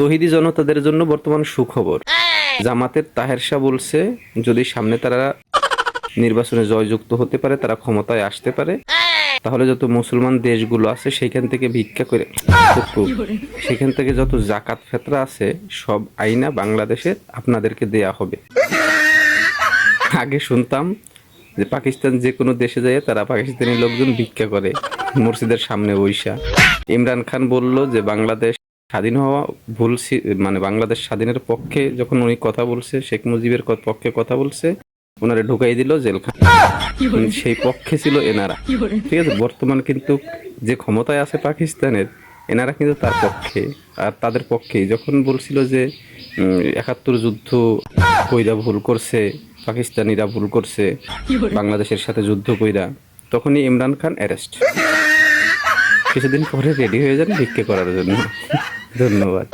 তহিদি জনতাদের জন্য বর্তমান সুখবর। জামাতের তাহের শাহ বলছে, যদি সামনে তারা নির্বাচনে জয়যুক্ত হতে পারে, তারা ক্ষমতায় আসতে পারে, তাহলে যত মুসলমান দেশগুলো আছে সেখান থেকে ভিক্ষা করে সেখান থেকে যত জাকাত ফেতরা আছে, সব আইনা বাংলাদেশের আপনাদেরকে দেয়া হবে। আগে শুনতাম যে পাকিস্তান যে কোনো দেশে যায় তারা পাকিস্তানি লোকজন ভিক্ষা করে, মসজিদের সামনে বৈশা ইমরান খান বলল যে বাংলাদেশ স্বাধীন হওয়া ভুল মানে বাংলাদেশ স্বাধীনের পক্ষে যখন উনি কথা বলছে শেখ মুজিবের পক্ষে কথা বলছে ওনারে ঢুকাই দিল জেলখানা। সেই পক্ষে ছিল এনারা। ঠিক আছে বর্তমান কিন্তু যে ক্ষমতায় আছে পাকিস্তানের এনারা কিন্তু তার পক্ষে আর তাদের পক্ষে যখন বলছিল যে একাত্তর যুদ্ধ কইরা ভুল করছে পাকিস্তানিরা ভুল করছে বাংলাদেশের সাথে যুদ্ধ কইরা তখনই ইমরান খান অ্যারেস্ট। কিছুদিন পরে রেডি হয়ে যান ভিক্ষে করার জন্য। ধন্যবাদ।